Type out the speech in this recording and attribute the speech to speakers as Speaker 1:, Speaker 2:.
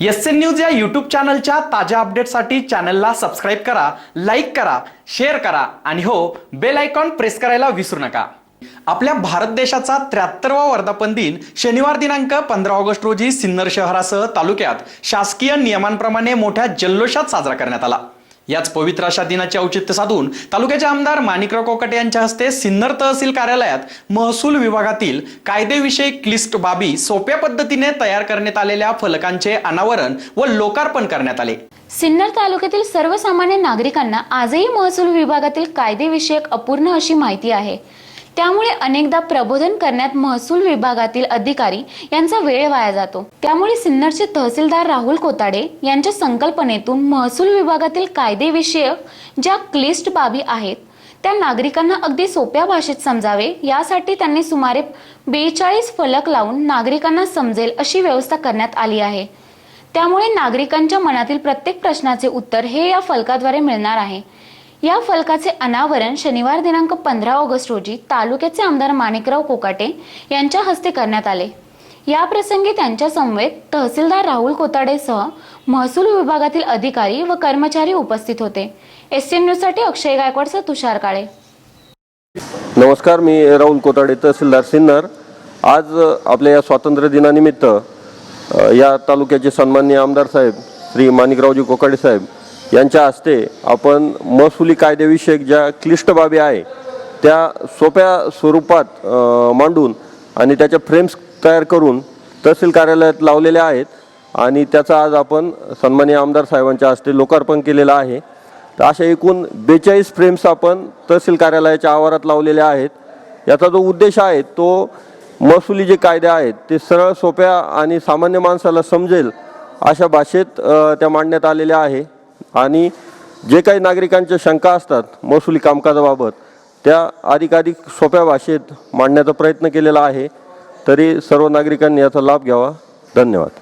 Speaker 1: S N news या YouTube चॅनलच्या ताज्या अपडेटसाठी चॅनलला सबस्क्राईब करा लाईक करा शेअर करा आणि हो बेल आयकॉन प्रेस करायला विसरू नका. आपल्या भारत देशाचा त्र्याहत्तरवा वर्धापन दिन शनिवार दिनांक पंधरा ऑगस्ट रोजी सिन्नर शहरासह तालुक्यात शासकीय नियमांप्रमाणे मोठ्या जल्लोषात साजरा करण्यात आला. याच पवित्र अशा दिनाचे औचित्य साधून तालुक्याचे आमदार माणिकराव कोकटे यांच्या हस्ते सिन्नर तहसील कार्यालयात महसूल विभागातील कायदेविषयक क्लिष्ट बाबी सोप्या पद्धतीने तयार करण्यात आलेल्या फलकांचे अनावरण व लोकार्पण करण्यात आले.
Speaker 2: सिन्नर तालुक्यातील सर्वसामान्य नागरिकांना आजही महसूल विभागातील कायदेविषयक अपूर्ण अशी माहिती आहे. त्यामुळे अनेकदा प्रबोधन करण्यात महसूल विभागातील अधिकारी यांचा वेळ वाया जातो. त्यामुळे सिन्नरचे तहसीलदार राहुल कोताडे यांच्या संकल्पनेतून महसूल विभागातील कायदेविषयक ज्या क्लिष्ट बाबी आहेत त्या नागरिकांना अगदी सोप्या भाषेत समजावे. यासाठी त्यांनी सुमारे बेचाळीस फलक लावून नागरिकांना समजेल अशी व्यवस्था करण्यात आली आहे. त्यामुळे नागरिकांच्या मनातील प्रत्येक प्रश्नाचे उत्तर हे या फलकाद्वारे मिळणार आहे. या फलकाचे अनावरण शनिवार दिनांक पंधरा ऑगस्ट रोजी तालुक्याचे आमदार माणिकराव कोकाटे यांच्या हस्ते करण्यात आले. या प्रसंगी त्यांच्या समवेत तहसीलदार राहुल कोताडेसह महसूल विभागातील अधिकारी व कर्मचारी उपस्थित होते. एस एन न्यूजसाठी अक्षय गायकवाडसह तुषार काळे.
Speaker 3: नमस्कार मी राहुल कोताडे तहसीलदार सिन्नर. आज आपल्या या स्वातंत्र्य दिनानिमित्त या तालुक्याचे सन्माननीय आमदार साहेब श्री माणिकरावजी कोकाडे साहेब यांच्या हस्ते आपण महसुली कायद्याविषयक ज्या क्लिष्ट बाबी आहे त्या सोप्या स्वरूपात मांडून आणि त्याच्या फ्रेम्स तयार करून तहसील कार्यालयात लावलेल्या आहेत आणि त्याचा आज आपण सन्मान्य आमदार साहेबांच्या हस्ते लोकार्पण केलेलं आहे. तर अशा एकूण बेचाळीस फ्रेम्स आपण तहसील कार्यालयाच्या आवारात लावलेल्या आहेत. याचा जो उद्देश आहे तो महसुली जे कायदे आहेत ते सरळ सोप्या आणि सामान्य माणसाला समजेल अशा भाषेत त्या मांडण्यात आलेल्या आहे. आणि जे काही नागरिकांच्या शंका असतात महसुली कामकाजाबाबत त्या अधिकाधिक सोप्या भाषेत मांडण्याचा प्रयत्न केलेला आहे. तरी सर्व नागरिकांनी याचा लाभ घ्यावा. धन्यवाद.